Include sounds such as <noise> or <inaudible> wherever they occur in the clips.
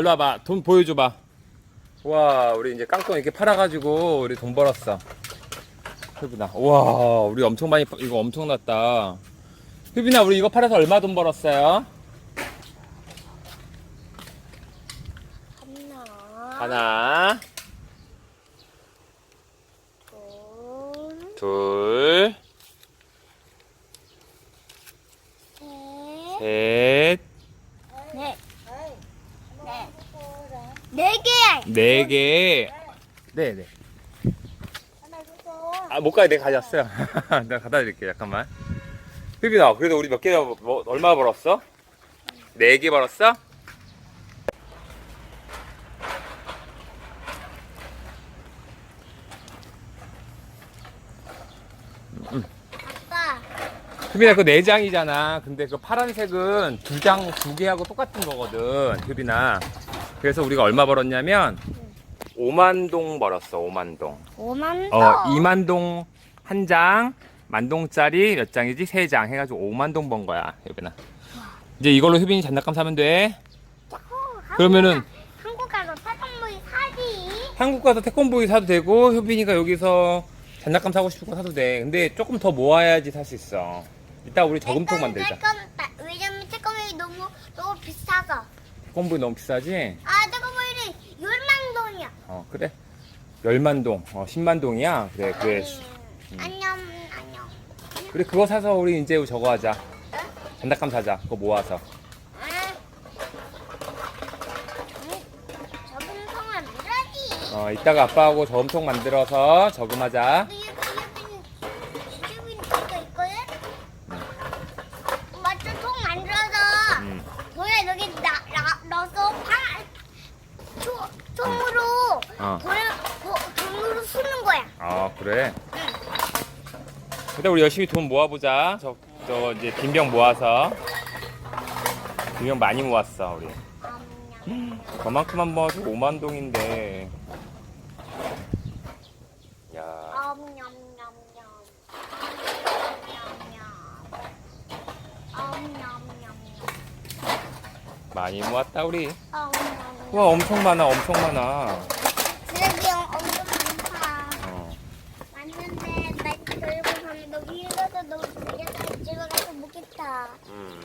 일로 와봐. 돈 보여줘봐. 와, 우리 이제 깡통 이렇게 팔아가지고 우리 돈 벌었어. 휘빈아. 와, 우리 엄청 많이, 파- 이거 엄청 났다. 휘빈아, 우리 이거 팔아서 얼마 돈 벌었어요? 하나, 하나, 둘, 둘, 네 개. 네 개. 네, 네. 아, 못 가요. 내가 가져왔어요. <laughs> 내가 갖다 드릴게 요. 잠깐만. 휘빈아, 그래도 우리 몇 개, 뭐, 얼마 벌었어? 네 개 벌었어? 아빠, 휘빈아, 그거 네 장이잖아. 근데 그 파란색은 두 장, 두 개하고 똑같은 거거든. 휘빈아. 그래서 우리가 얼마 벌었냐면, 5만 동 벌었어, 5만 동. 5만 어, 2만 동 한 장, 만 동짜리 몇 장이지? 세 장 해가지고 5만 동 번 거야, 휘빈아. 이제 이걸로 휘빈이 장난감 사면 돼. 그러면은 한국 가서 태권무이 사지. 한국 가서 태권브이 사도 되고, 효빈이가 여기서 장난감 사고 싶은 거 사도 돼. 근데 조금 더 모아야지 살 수 있어. 이따 우리 저금통 만들자. 태권, 태권브이 너무 비싸지? 아 태권무이는 10만 돈이야. 어, 그래. 열만 동, 어, 10만 동이야. 그래, 그래. 음, 안녕, 안녕. 그래, 그거 사서 우리 이제 저거 하자. 장난감 사자. 그거 모아서. 아. 음, 저금통을 만들어야지. 어, 이따가 아빠하고 저금통 만들어서 저금하자. 여기 여기 이거 있거든. 맞죠? 통 만들어서 음. 돈을 여기 나, 나, 넣어서 파 초, 통으로 어. 돈을 고- 돈으로 쓰는 거야. 아, 그래. 일단 우리 열심히 돈 모아보자. 저, 저 이제 빈병 모아서. 빈병 많이 모았어, 우리. 음, 저만큼만 모아도 5만 동인데. 많이 모았다, 우리. 냠냠. 와, 엄청 많아, 엄청 많아. 쓰레기 엄청 많다. 어. 맞는데 나 들고 가면 너 위에서 너 위에서 찍어가서 먹겠다. 음.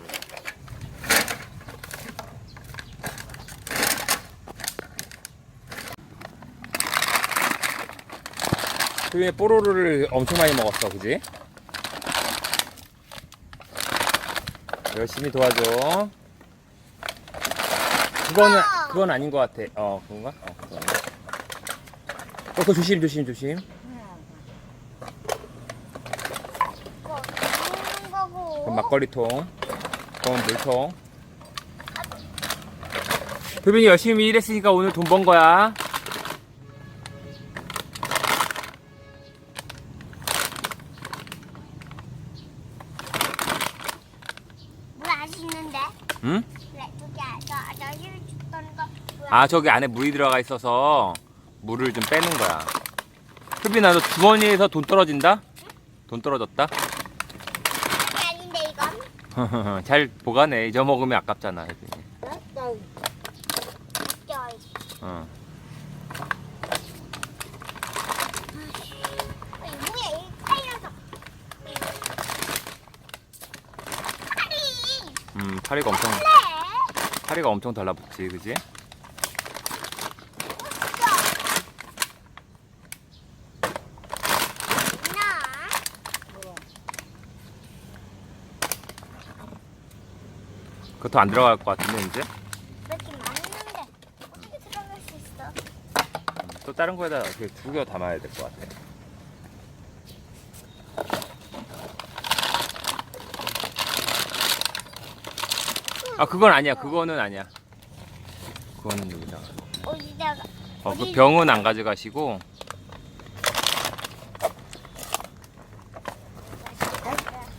그게 뽀로로를 엄청 많이 먹었어, 그지? 열심히 도와줘. 그거는 그건 아닌 것 같아. 어, 그건가? 어, 그거. 어, 그거 조심, 조심, 조심. 이거 먹는 거고. 그건 막걸리통. 그건 물통. 도빈이 열심히 일했으니까 오늘 돈 번 거야. 아, 저기 안에 물이 들어가 있어서 물을 좀 빼는 거야. 흡빈아, 너 주머니에서 돈 떨어진다? 돈 떨어졌다? 아닌데 이건? <laughs> 잘 보관해. 잊어먹으면 아깝잖아. 흡빈이. 껴야지. 어. 아니, 뭐야 이. 음, 파리가 엄청, 파리가 엄청 달라붙지, 그지? 나. 그것도 안 들어갈 것 같은데, 이제? 이렇게 많은데 어떻게 들어갈 수 있어? 또 다른 거에다 이렇게 두 개 담아야 될 것 같아. 아, 그건 아니야. 그거는 아니야. 그거는 여기다가. 어디다가? 어, 그? 병은 안 가져가시고.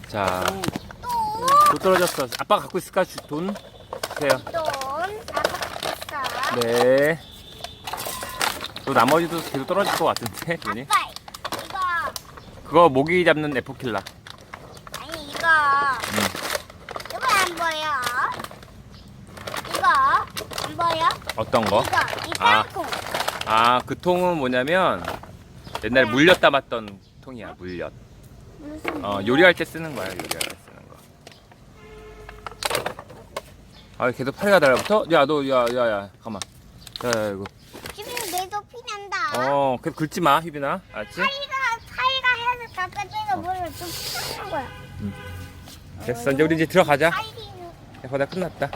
자, 또또 떨어졌어. 아빠 갖고 있을까? 주- 돈 주세요. 돈. 네. 또 나머지도 계속 떨어질 것 같은데, 돈이? 아빠 이거 그거 모기 잡는 에포킬라. 아니 이거 이거 안 보여? 이거 안 보여? 어떤 거? 이거 이 아. 땅콩. 아, 그 통은 뭐냐면 옛날에 물엿 담았던 통이야, 물엿. 무슨 어, 요리할 때 쓰는 거야, 요리할 때 쓰는 거. 아, 계속 파리가 달라붙어? 야, 너, 야, 야, 야, 가만. 야, 야, 이거. 지금 내도 피난다. 어, 계속 긁지 마, 휘빈아. 알았지? 파이가 파이가 해서 바깥에서 물을 좀 피는 거야. 됐어, 이제 우리 이제 들어가자. 파이는 야, 거다 끝났다.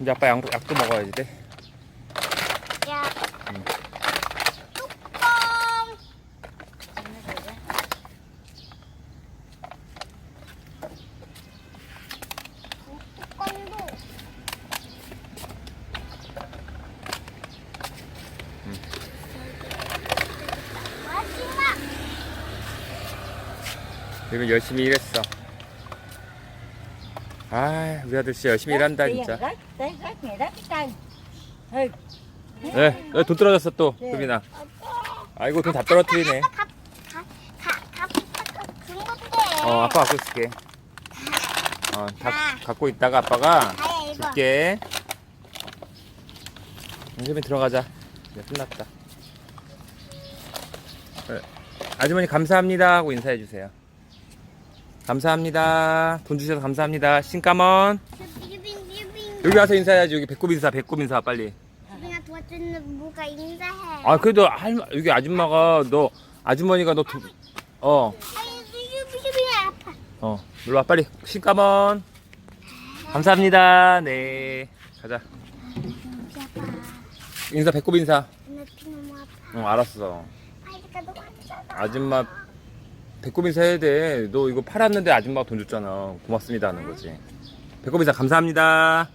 이제 아빠 약, 약도 먹어야지 돼. 야. 음. 뚜껑. 뚜껑도. 마지막. 지금 열심히 일했어. 아, 우리 아들 진짜 열심히 일한다, 진짜. 네, 네, 돈 떨어졌어 또, 네. 휘빈아. 아이고, 돈 다 떨어뜨리네. 어, 아빠 갖고 있을게. 어, 다 아. 갖고 있다가 아빠가. 줄게. 휘빈 들어가자. 이제 끝났다. 네. 아주머니 감사합니다 하고 인사해 주세요. 감사합니다. 돈 주셔서 감사합니다. 신까먼. 유빈 유빈. 여기 와서 인사해야지. 여기 배꼽 인사, 배꼽 인사 빨리. 유빈아 도와주는 뭐가 인사해. 아, 그래도 할 여기 아줌마가 너 아주머니가 너 두, 어, 유빈 아파. 어, 일로 와 빨리. 신까먼. 감사합니다. 네. 가자. 비 아파. 인사 배꼽 인사. 나 피 너무 아파. 응, 알았어. 아이가 너무 아프잖아. 아줌마 배꼽 인사 해야 돼. 너 이거 팔았는데 아줌마가 돈 줬잖아. 고맙습니다 하는 거지. 배꼽 인사 감사합니다.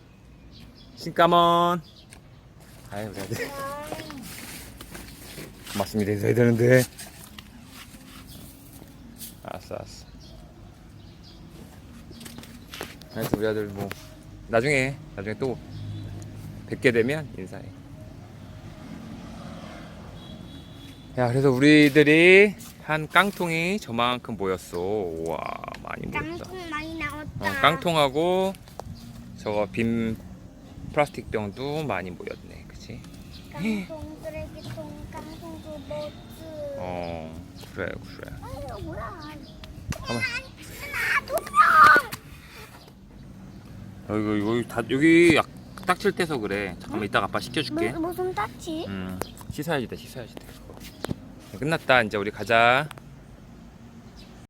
신까먼. 아유, 우리 아들. 고맙습니다. 인사해야 되는데. 알았어, 알았어. 그래서 우리 아들 뭐, 나중에, 나중에 또 뵙게 되면 인사해. 야, 그래서 우리들이 한 깡통이 저만큼 모였어. 우와, 많이 모였다. 깡통 많이 나왔다. 어, 깡통하고 저거 빈 플라스틱 병도 많이 모였네. 그치? 깡통 쓰레기통 깡통 로봇. 어, 그래, 그래. 아유 뭐야? 가만. 명. 어, 이거, 이거, 다, 여기 약, 딱칠 때서 그래. 잠깐만, 이따가 아빠 시켜줄게. 무슨 무슨 딱지? 음, 씻어야지 돼, 씻어야지 돼. 끝났다. 이제 우리 가자.